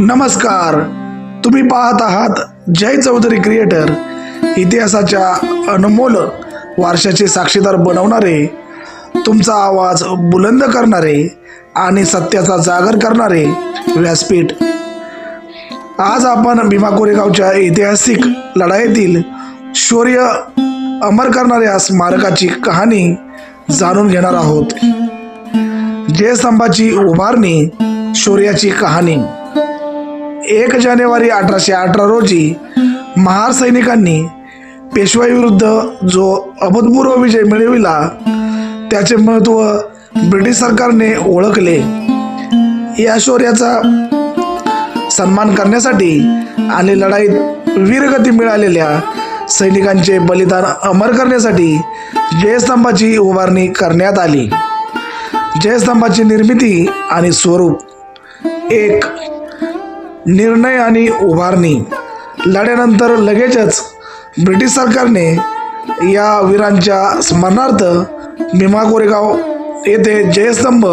नमस्कार. तुम्ही पाहत आहात जय चौधरी क्रिएटर. इतिहासाच्या अनमोल वारशाचे साक्षीदार बनवणारे तुमचा आवाज बुलंद करणारे आणि सत्याचा जागर करणारे व्यासपीठ. आज आपण भीमा कोरेगावच्या ऐतिहासिक लढाईतील शौर्य अमर करणाऱ्या स्मारकाची कहाणी जाणून घेणार आहोत. जयस्तंभाची उभारणी शौर्याची कहाणी. एक जानेवारी अठराशे अठरा रोजी महार सैनिकांनी पेशवाईविरुद्ध जो अभूतपूर्व विजय मिळविला त्याचे महत्त्व ब्रिटिश सरकारने ओळखले. या शौर्याचा सन्मान करण्यासाठी आणि लढाईत वीरगती मिळालेल्या सैनिकांचे बलिदान अमर करण्यासाठी जयस्तंभाची उभारणी करण्यात आली. जयस्तंभाची निर्मिती आणि स्वरूप एक निर्णय आणि उभारणी. लढ्यानंतर लगेचच ब्रिटिश सरकारने या वीरांच्या स्मरणार्थ भीमा कोरेगाव येथे जयस्तंभ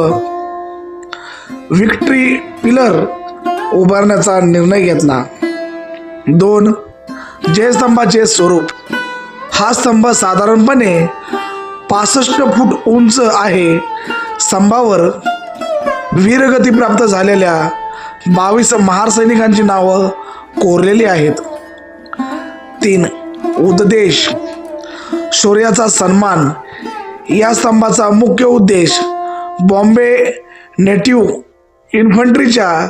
विक्ट्री पिलर उभारण्याचा निर्णय घेतला. दोन जयस्तंभाचे स्वरूप. हा स्तंभ साधारणपणे पासष्ट फूट उंच आहे. स्तंभावर वीरगती प्राप्त झालेल्या बावीस महार सैनिकांची नावं कोरलेली आहेत. तीन उद्देश. शौर्याचा सन्मान. या स्तंभाचा मुख्य उद्देश बॉम्बे नेटिव्ह इन्फंट्रीच्या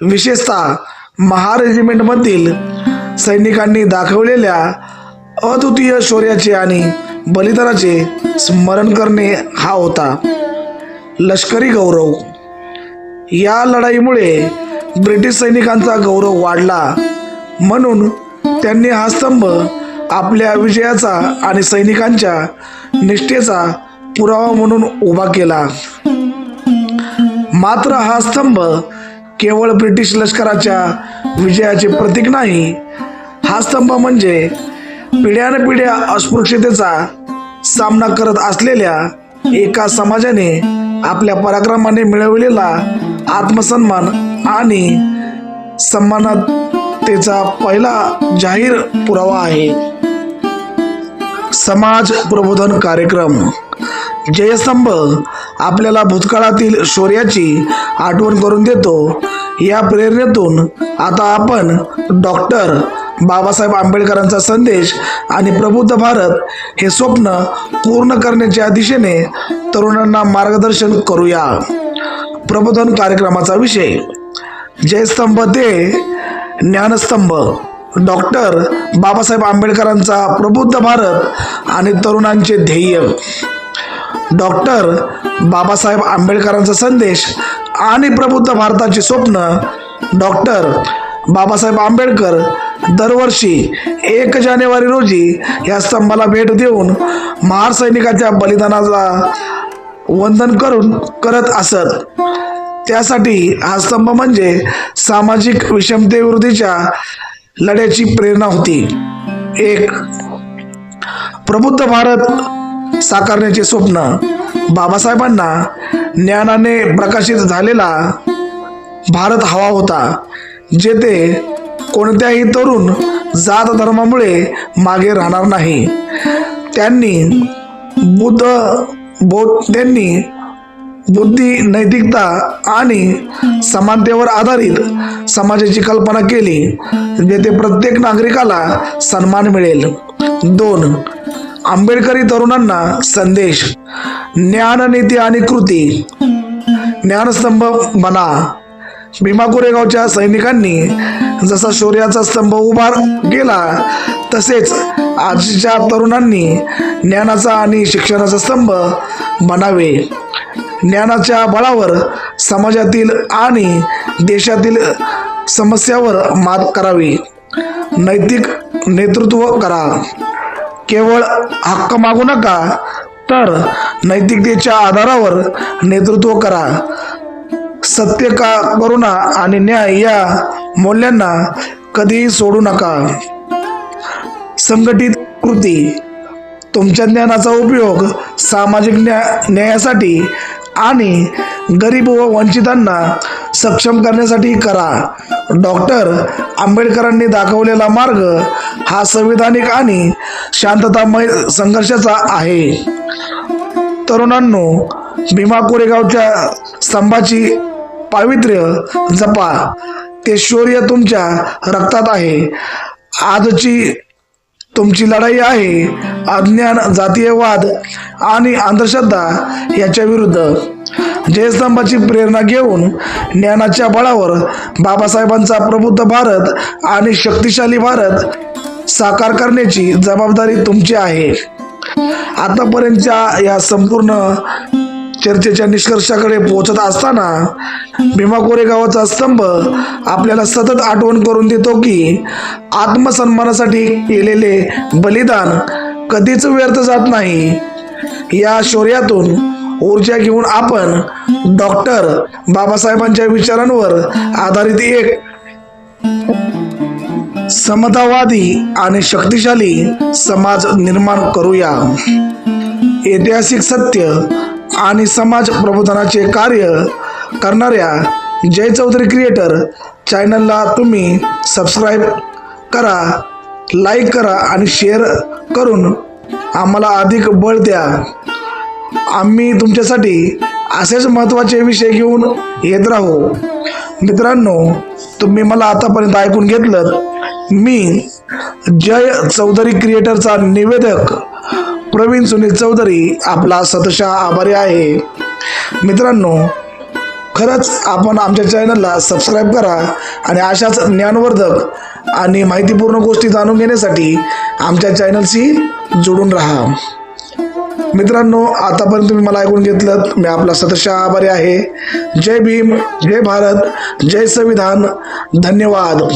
विशेषतः महार रेजिमेंटमधील सैनिकांनी दाखवलेल्या अद्वितीय शौर्याचे आणि बलिदानाचे स्मरण करणे हा होता. लष्करी गौरव. या लढाईमुळे ब्रिटिश सैनिकांचा गौरव वाढला. म्हणून त्यांनी हा स्तंभ आपल्या विजयाचा आणि सैनिकांच्या निष्ठेचा पुरावा म्हणून उभा केला. मात्र हा स्तंभ केवळ ब्रिटिश लष्कराच्या विजयाचे प्रतीक नाही हा स्तंभ म्हणजे पिढ्यानपिढ्या अस्पृश्यतेचा सामना करत असलेल्या एका समाजाने आपल्या पराक्रमाने मिळवलेला आत्मसन्मान आणि सन्मानतेचा पहिला जाहीर पुरावा आहे. समाज प्रबोधन कार्यक्रम. जयस्तंभ आपल्याला भूतकाळातील शौर्याची आठवण करून देतो. या प्रेरणेतून आता आपण डॉक्टर बाबासाहेब आंबेडकरांचा संदेश आणि प्रबुद्ध भारत हे स्वप्न पूर्ण करण्याच्या दिशेने तरुणांना मार्गदर्शन करूया. प्रबोधन कार्यक्रमाचा विषय. जयस्तंभ ते ज्ञानस्तंभ. डॉक्टर बाबासाहेब आंबेडकरांचा प्रबुद्ध भारत आणि तरुणांचे ध्येय. डॉक्टर बाबासाहेब आंबेडकरांचा संदेश आणि प्रबुद्ध भारताचे स्वप्न डॉक्टर बाबासाहेब आंबेडकर दरवर्षी एक जानेवारी रोजी या स्तंभाला भेट देऊन महार सैनिकाच्या बलिदानाला वंदन करून करत असत. त्यासाठी हा स्तंभ म्हणजे सामाजिक विषमतेविरोधीच्या लढ्याची प्रेरणा होती. एक प्रबुद्ध भारत साकारण्याचे स्वप्न बाबासाहेबांना ज्ञानाने प्रकाशित झालेला भारत हवा होता जेथे कोणत्याही तरुण जात धर्मामुळे मागे राहणार नाही. त्यांनी बुद्ध बौद्ध त्यांनी बुद्धी नैतिकता आणि समानतेवर आधारित समाजाची कल्पना केली जेथे प्रत्येक नागरिकाला सन्मान मिळेल. दोन आंबेडकरी तरुणांना संदेश ज्ञान नीती आणि कृती. ज्ञानस्तंभ बना. भीमा कोरेगावच्या सैनिकांनी जसा शौर्याचा स्तंभ उभार केला तसेच आजच्या तरुणांनी ज्ञानाचा आणि शिक्षणाचा स्तंभ बनावे. ज्ञानाच्या बळावर समाजातील आणि देशातील समस्यावर मात करावी. नैतिक नेतृत्व करा. केवळ हक्क मागू नका तर नैतिकतेच्या आधारावर नेतृत्व करा. सत्य का करुणा आणि न्याय या मूल्यांना कधीही सोडू नका. संघटित कृती. तुमच्या ज्ञानाचा उपयोग सामाजिक न्या न्यायासाठी आणि गरीब व वंचितांना सक्षम करण्यासाठी करा. डॉक्टर आंबेडकरांनी दाखवलेला मार्ग हा संविधानिक आणि शांततामय संघर्षाचा आहे. तरुणांनो भीमा कोरेगावच्या स्तंभाची पावित्र्य जपा. ते शौर्य तुमच्या रक्तात आहे. आजची तुमची लढाई आहे. अज्ञान जातीयवाद आणि अंधश्रद्धा याच्या विरुद्ध. जयस्तंभाची प्रेरणा घेऊन ज्ञानाच्या बळावर बाबासाहेबांचा प्रबुद्ध भारत आणि शक्तिशाली भारत साकार करण्याची जबाबदारी तुमची आहे. आतापर्यंतच्या या संपूर्ण चर्चेच्या निष्कर्षाकडे पोहोचत असताना भीमा कोरेगावाचा स्तंभ आपल्याला सतत आठवण करून देतो की आत्मसन्मानासाठी केलेले बलिदान कधीच व्यर्थ जात नाही. या शौर्यातून ऊर्जा घेऊन आपण डॉक्टर बाबासाहेबांच्या विचारांवर आधारित एक समतावादी आणि शक्तिशाली समाज निर्माण करूया. ऐतिहासिक सत्य आणि समाज प्रबोधनाचे कार्य करणाऱ्या जय चौधरी क्रिएटर चॅनलला तुम्ही सबस्क्राईब करा लाईक करा आणि शेअर करून आम्हाला अधिक बळ द्या. आम्ही तुमच्यासाठी असेच महत्त्वाचे विषय घेऊन येत राहू. मित्रांनो तुम्ही मला आतापर्यंत ऐकून घेतलं मी जय चौधरी क्रिएटरचा निवेदक प्रवीण सुनील चौधरी आपला सतशा आभारी आहे. मित्रांनो खरंच आपण आमच्या चॅनलला सबस्क्राईब करा आणि अशाच ज्ञानवर्धक आणि माहितीपूर्ण गोष्टी जाणून घेण्यासाठी आमच्या चॅनलशी जोडून राहा. मित्रांनो आतापर्यंत तुम्ही मला ऐकून घेतलं मी आपला सतशा आभारी आहे. जय भीम जय भारत जय संविधान. धन्यवाद.